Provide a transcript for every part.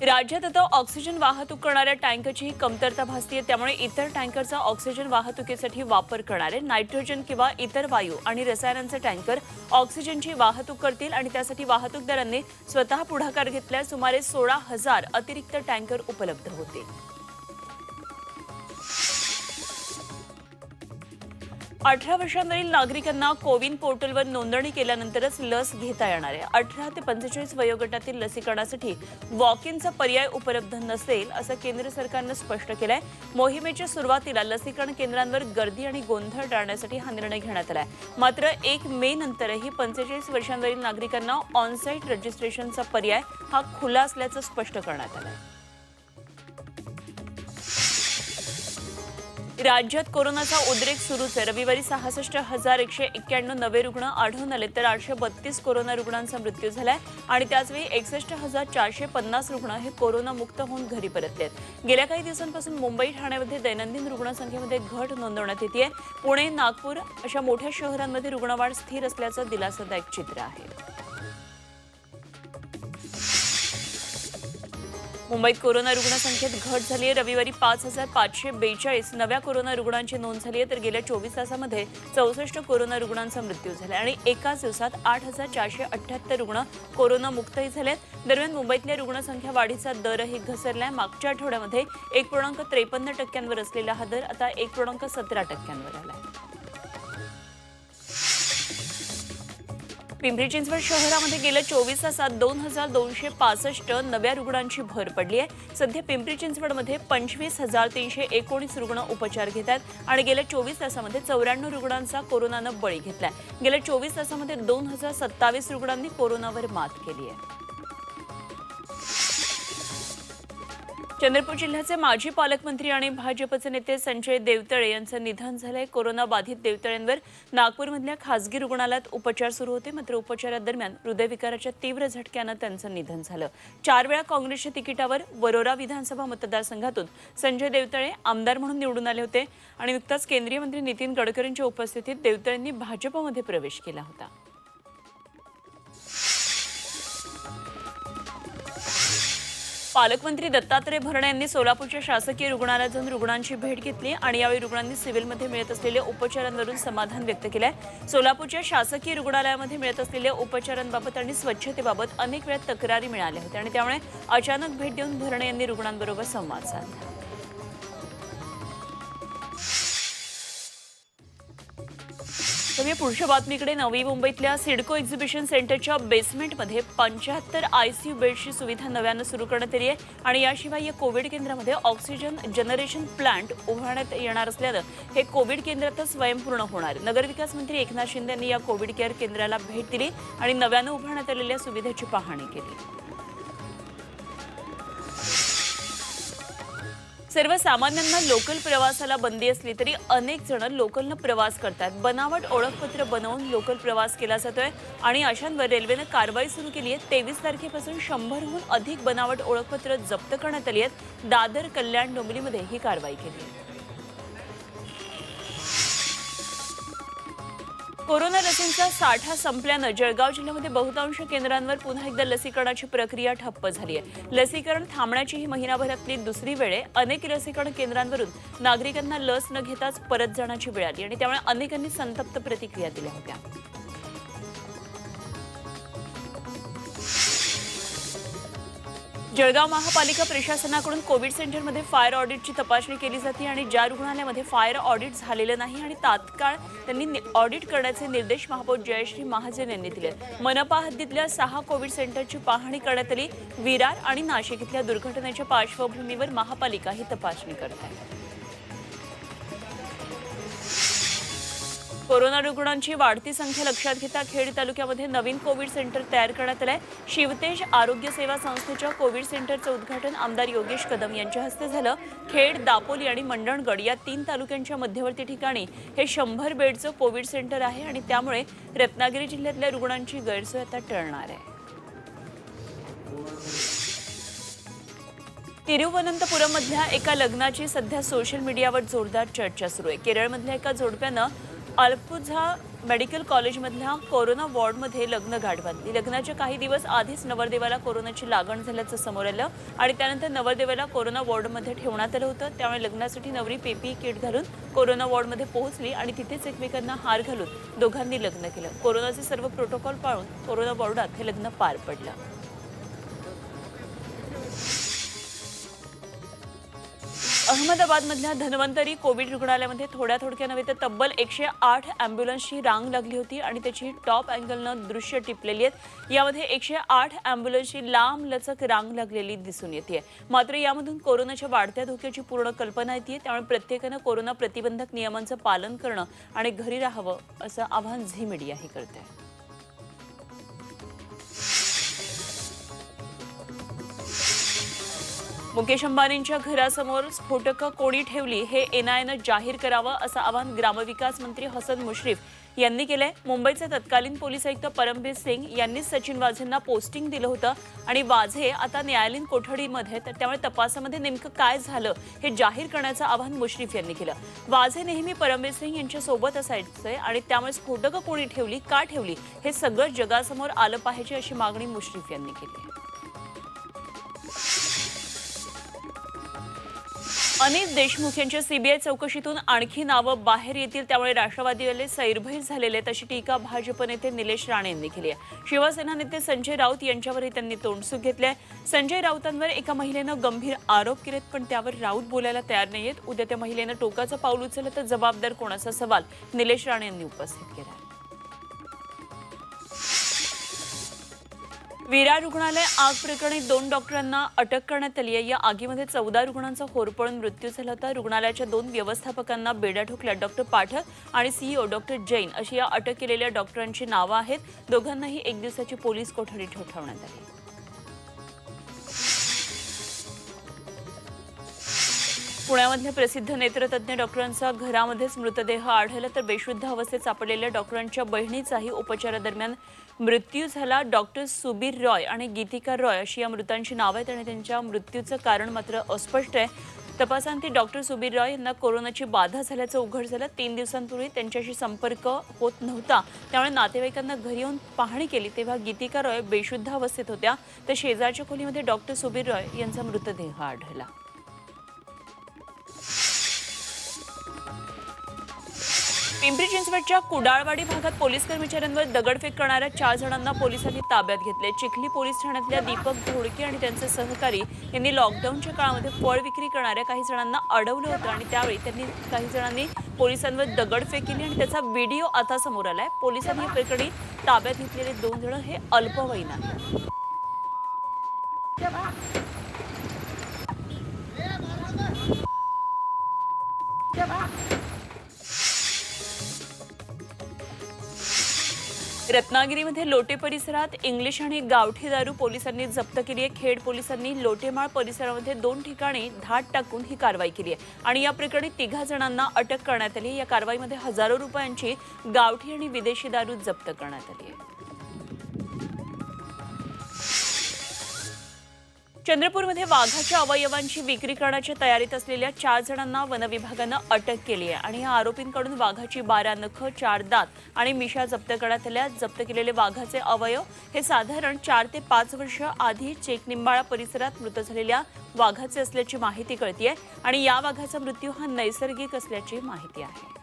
राज्यात आता ऑक्सिजन वाहतूक करणाऱ्या टँकरची कमतरता भासतीये त्यामुळे इतर टँकरचा ऑक्सिजन वाहतुकीसाठी वापर करणारे नायट्रोजन किंवा इतर वायू आणि रसायनांचे टँकर ऑक्सिजनची वाहतूक करतील आणि त्यासाठी वाहतूकदारांनी स्वतः पुढाकार घेतल्यास सुमारे सोळा हजार अतिरिक्त टँकर उपलब्ध होतील. अठरा वर्षांवरील नागरिकांना कोविन पोर्टलवर नोंदणी केल्यानंतरच लस घेता येणार आहे. अठरा ते पंचेचाळीस वयोगटातील लसीकरणासाठी वॉक इनचा पर्याय उपलब्ध नसेल असं केंद्र सरकारनं स्पष्ट केलंय. मोहिमेच्या सुरुवातीला लसीकरण केंद्रांवर गर्दी आणि गोंधळ टाळण्यासाठी हा निर्णय घेण्यात आलाय. मात्र एक मे नंतरही पंचेचाळीस वर्षांवरील नागरिकांना ऑनसाईट रजिस्ट्रेशनचा पर्याय हा खुला असल्याचं स्पष्ट करण्यात आलंय. राज्यात कोरोनाचा उद्रेक सुरूच आहे. रविवारी सहासष्ट हजार एकशे एक्क्याण्णव नवे रुग्ण आढळून आले तर आठशे बत्तीस कोरोना रुग्णांचा मृत्यू झालाय आणि त्याचवेळी एकसष्ट हजार चारशे पन्नास रुग्ण हे कोरोनामुक्त होऊन घरी परतलेत गेल्या काही दिवसांपासून मुंबई ठाण्यामध्ये दैनंदिन रुग्णसंख्येमध्ये घट नोंदवण्यात येते पुणे नागपूर अशा मोठ्या शहरांमध्ये रुग्णवाढ स्थिर असल्याचं दिलासादायक चित्र आहे. मुंबईत कोरोना रुग्णसंख्येत घट झाली आहे. रविवारी पाच हजार पाचशे बेचाळीस नव्या कोरोना रुग्णांची नोंद झाली आहे. तर गेल्या चोवीस तासामध्ये चौसष्ट कोरोना रुग्णांचा मृत्यू झाला आणि एकाच दिवसात आठ हजार चारशे अठ्ठ्याहत्तर रुग्ण कोरोनामुक्तही झालेत दरम्यान मुंबईतल्या रुग्णसंख्या वाढीचा दरही घसरलाय. मागच्या आठवड्यामध्ये एक पूर्णांक त्रेपन्न टक्क्यांवर असलेला हा दर आता एक पूर्णांक सतरा टक्क्यांवर आलाय. पिंपरी चिंचवड शहरामध्ये गेल्या चोवीस तासात दोन हजार दोनशे पासष्ट नव्या रुग्णांची भर पडली आहे. सध्या पिंपरी चिंचवडमध्ये पंचवीस हजार तीनशे एकोणीस रुग्ण उपचार घेत आहेत आणि गेल्या चोवीस तासामध्ये चौऱ्याण्णव रुग्णांचा कोरोनानं बळी घेतलाय. गेल्या चोवीस तासामध्ये दोन हजार सत्तावीस रुग्णांनी कोरोनावर मात केली आहे. चंद्रपूर जिल्ह्याचे माजी पालकमंत्री आणि भाजपचे नेते संजय देवतळे यांचं निधन झालंय. कोरोना बाधित देवतळेंवर नागपूरमधल्या खासगी रुग्णालयात उपचार सुरू होते. मात्र उपचारादरम्यान हृदयविकाराच्या तीव्र झटक्यानं त्यांचं निधन झालं. चार वेळा काँग्रेसच्या तिकिटावर वरोरा विधानसभा मतदारसंघातून संजय देवतळे आमदार म्हणून निवडून आले होते आणि नुकताच केंद्रीय मंत्री नितीन गडकरींच्या उपस्थितीत देवतळेंनी भाजपमध्ये प्रवेश केला होता. पालकमंत्री दत्तात्रय भरणे यांनी सोलापूरच्या शासकीय रुग्णालयात जाऊन रुग्णांची भेट घेतली आणि यावेळी रुग्णांनी सिव्हिलमध्ये मिळत असलेल्या उपचारांवरून समाधान व्यक्त केलंय. सोलापूरच्या शासकीय रुग्णालयामध्ये मिळत असलेल्या उपचारांबाबत आणि स्वच्छतेबाबत अनेक वेळा तक्रारी मिळाल्या होत्या आणि त्यामुळे अचानक भेट देऊन भरणे यांनी रुग्णांबरोबर संवाद साधला. तर पुढच्या बातमीकडे नवी मुंबईतल्या सिडको एक्झिबिशन सेंटरच्या बेसमेंटमध्ये पंच्याहत्तर आयसीयू बेडची सुविधा नव्यानं सुरू करण्यात आली आहे आणि याशिवाय या कोविड केंद्रामध्ये ऑक्सिजन जनरेशन प्लांट उभारण्यात येणार असल्यानं हे कोविड केंद्रातच स्वयंपूर्ण होणार. नगरविकास मंत्री एकनाथ शिंदे यांनी या कोविड केअर केंद्राला भेट दिली आणि नव्यानं उभारण्यात आलेल्या सुविधेची पाहणी केली. सर्वसामान्यांना लोकल प्रवासाला बंदी असली तरी अनेक जण लोकलनं प्रवास करतात. बनावट ओळखपत्र बनवून लोकल प्रवास केला जातोय आणि अशांवर रेल्वेनं कारवाई सुरू केली आहे. तेवीस तारखेपासून शंभरहून अधिक बनावट ओळखपत्र जप्त करण्यात आली आहेत. दादर कल्याण डोंबिवलीमध्ये ही कारवाई केली आहे. कोरोना लसींचा साठा संपल्यानं जळगाव जिल्ह्यामध्ये बहुतांश केंद्रांवर पुन्हा एकदा लसीकरणाची प्रक्रिया ठप्प झाली आहे. लसीकरण थांबण्याची ही महिनाभरातली दुसरी वेळ आहे. अनेक लसीकरण केंद्रांवरून नागरिकांना लस न घेताच परत जाण्याची वेळ आली आणि त्यामुळे अनेकांनी संतप्त प्रतिक्रिया दिल्या होत्या. जळगाव महापालिका प्रशासनाकडून कोविड सेंटरमध्ये फायर ऑडिटची तपासणी केली जाते आणि ज्या रुग्णालयामध्ये फायर ऑडिट झालेलं नाही आणि तात्काळ त्यांनी नि- ऑडिट करण्याचे निर्देश महापौर जयश्री महाजन यांनी दिले. मनपा हद्दीतल्या सहा कोविड सेंटरची पाहणी करण्यात आली. विरार आणि नाशिक इथल्या दुर्घटनेच्या पार्श्वभूमीवर महापालिका ही तपासणी करत आहे. कोरोना रुग्णांची वाढती संख्या लक्षात घेता खेड तालुक्यामध्ये नवीन कोविड सेंटर तयार करण्यात आलंय. शिवतेज आरोग्य सेवा संस्थेच्या कोविड सेंटरचं उद्घाटन आमदार योगेश कदम यांच्या हस्ते झालं. खेड दापोली आणि मंडणगड या तीन तालुक्यांच्या मध्यवर्ती ठिकाणी हे शंभर बेडचं कोविड सेंटर आहे आणि त्यामुळे रत्नागिरी जिल्ह्यातल्या रुग्णांची गैरसोय आता टळणार आहे. तिरुवनंतपुरममधल्या एका लग्नाची सध्या सोशल मीडियावर जोरदार चर्चा सुरू आहे. केरळमधल्या एका जोडप्यानं अल्पुझा मेडिकल कॉलेजमधल्या कोरोना वॉर्डमध्ये लग्न गाठ बांधली. लग्नाच्या काही दिवस आधीच नवरदेवाला कोरोनाची लागण झाल्याचं समोर आलं आणि त्यानंतर नवरदेवाला कोरोना वॉर्डमध्ये ठेवण्यात आलं होतं. त्यामुळे लग्नासाठी नवरी पेपी किट घालून कोरोना वॉर्डमध्ये पोहोचली आणि तिथेच एकमेकांना हार घालून दोघांनी लग्न केलं. कोरोनाचे सर्व प्रोटोकॉल पाळून कोरोना वॉर्डात हे लग्न पार पडलं. अहमदाबादमधल्या धन्वंतरी कोविड रुग्णालयामध्ये थोड्या थोडक्या नव्हे तर तब्बल एकशे आठ अँब्युलन्सची रांग लागली होती आणि त्याची टॉप अँगलनं दृश्य टिपलेली आहेत. यामध्ये एकशे आठ अँब्युलन्सची लांब लचक रांग लागलेली दिसून येते मात्र यामधून कोरोनाच्या वाढत्या धोक्याची पूर्ण कल्पना येते त्यामुळे प्रत्येकानं कोरोना प्रतिबंधक नियमांचं पालन करणं आणि घरी राहावं असं आवाहन झी मीडिया हे करते मुकेश अंबानींच्या घरासमोर स्फोटकं कोणी ठेवली हे एनआयनं जाहीर करावं असं आवाहन ग्रामविकास मंत्री हसन मुश्रीफ यांनी केलंय. मुंबईचे तत्कालीन पोलीस आयुक्त परमबीर सिंग यांनी सचिन वाझेंना पोस्टिंग दिलं होतं आणि वाझे आता न्यायालयीन कोठडीमध्ये तर त्यामुळे तपासामध्ये नेमकं काय झालं हे जाहीर करण्याचं आवाहन मुश्रीफ यांनी केलं. वाझे नेहमी परमबीर सिंग यांच्या सोबत असायचे आणि त्यामुळे स्फोटकं कोणी ठेवली का ठेवली हे सगळं जगासमोर आलं पाहिजे अशी मागणी मुश्रीफ यांनी केली अनिल देशमुख यांच्या सीबीआय चौकशीतून आणखी नावं बाहेर येतील त्यामुळे राष्ट्रवादीवाले सैरभैर झालेले आहेत अशी टीका भाजप नेते निलेश राणे यांनी केली आहे. शिवसेना नेते संजय राऊत यांच्यावरही त्यांनी तोंडसूक घेतली आहे संजय राऊतांवर एका महिलेनं गंभीर आरोप केलेत पण त्यावर राऊत बोलायला तयार नाहीयेत. उद्या त्या महिलेनं टोकाचं पाऊल उचललं तर जबाबदार कोणाचा सवाल? निलेश राणे यांनी उपस्थित केला आहे विरा रुग्णालय आग प्रकरणी दोन डॉक्टरांना अटक करण्यात आली आहे. या आगीमध्ये चौदा रुग्णांचा होरपळून मृत्यू झाला होता. रुग्णालयाच्या दोन व्यवस्थापकांना बेड्या ठोकल्या. डॉक्टर पाठक आणि सीईओ डॉक्टर जैन अशी या अटक केलेल्या डॉक्टरांची नावं आहेत. दोघांनाही एक दिवसाची पोलीस कोठडी ठोठावण्यात आली. पुण्यामधल्या प्रसिद्ध नेत्रतज्ञ डॉक्टरांचा घरामध्येच मृतदेह आढळला तर बेशुद्ध अवस्थेत सापडलेल्या डॉक्टरांच्या बहिणीचाही उपचारादरम्यान मृत्यू झाला. डॉक्टर सुबीर रॉय आणि गीतिका रॉय अशी या मृतांची नावं आहेत आणि त्यांच्या मृत्यूचं कारण मात्र अस्पष्ट आहे. तपासांती डॉक्टर सुबीर रॉय यांना कोरोनाची बाधा झाल्याचं उघड झालं. तीन दिवसांपूर्वी त्यांच्याशी संपर्क होत नव्हता. त्यामुळे नातेवाईकांना घरी येऊन पाहणी केली तेव्हा गीतिका रॉय बेशुद्ध अवस्थेत होत्या. तर शेजारच्या खोलीमध्ये डॉक्टर सुबीर रॉय यांचा मृतदेह आढळला. पिंपरी चिंचवडच्या कुडाळवाडी भागात पोलीस कर्मचाऱ्यांवर दगडफेक करणाऱ्या चार जणांना पोलिसांनी ताब्यात घेतले. चिखली पोलीस ठाण्यातल्या दीपक धोडके आणि त्यांचे सहकारी यांनी लॉकडाऊनच्या काळामध्ये फळ विक्री करणाऱ्या काही जणांना अडवलं होतं आणि त्यावेळी त्यांनी काही जणांनी पोलिसांवर दगडफेक केली आणि त्याचा व्हिडिओ आता समोर आलाय. पोलिसांनी या प्रकरणी ताब्यात घेतलेले दोन जण हे अल्पवयीन आहेत. रत्नागिरीमध्ये लोटे परिसरात इंग्लिश आणि गावठी दारू पोलिसांनी जप्त केली आहे. खेड पोलिसांनी लोटेमाळ परिसरामध्ये दोन ठिकाणी धाट टाकून ही कारवाई केली आहे. आणि या प्रकरणी तिघा जणांना अटक करण्यात आली या कारवाईमध्ये हजारो रुपयांची गावठी आणि विदेशी दारू जप्त करण्यात आली आहे. चंद्रपूरमध्ये वाघाच्या अवयवांची विक्री करण्याच्या तयारीत असलेल्या चार जणांना वनविभागानं अटक केली आहे आणि या आरोपींकडून वाघाची बारा नखं चार दात आणि मिशा जप्त करण्यात आल्या. जप्त केलेले वाघाचे अवयव हे साधारण चार ते पाच वर्ष आधी चेकनिंबाळा परिसरात मृत झालेल्या वाघाचे असल्याची माहिती कळतीये आणि या वाघाचा मृत्यू हा नैसर्गिक असल्याची माहिती आहे.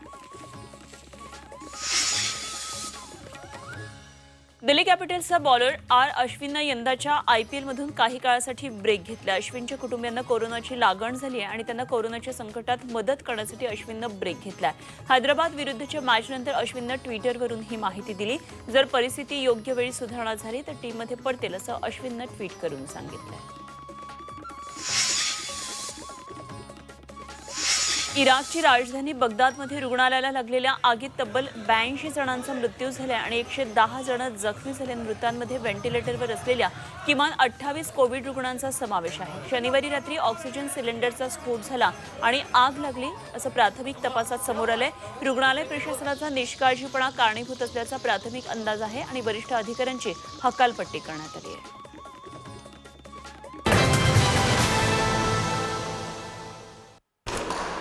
दिल्ली कॅपिटल्सचा बॉलर आर अश्विननं यंदाच्या आय पी एलमधून काही काळासाठी ब्रेक घेतला. अश्विनच्या कुटुंबियांना कोरोनाची लागण झाली आहे आणि त्यांना कोरोनाच्या संकटात मदत करण्यासाठी अश्विननं ब्रेक घेतला हैदराबाद विरुद्धच्या मॅचनंतर अश्विननं ट्विटरवरून ही माहिती दिली. जर परिस्थिती योग्य वेळी सुधारणा झाली तर टीममध्ये पडतील असं अश्विननं ट्विट करून सांगितलं इराकची राजधानी बगदादमध्ये रुग्णालयाला लागलेल्या आगीत तब्बल ब्याऐंशी जणांचा मृत्यू झाला आणि एकशे दहा जण जखमी झाले. मृतांमध्ये व्हेंटिलेटरवर असलेल्या किमान अठ्ठावीस कोविड रुग्णांचा समावेश आहे. शनिवारी रात्री ऑक्सिजन सिलेंडरचा स्फोट झाला आणि आग लागली असं प्राथमिक तपासात समोर आलंय. रुग्णालय प्रशासनाचा निष्काळजीपणा कारणीभूत असल्याचा प्राथमिक अंदाज आहे आणि वरिष्ठ अधिकाऱ्यांची हकालपट्टी करण्यात आली आहे.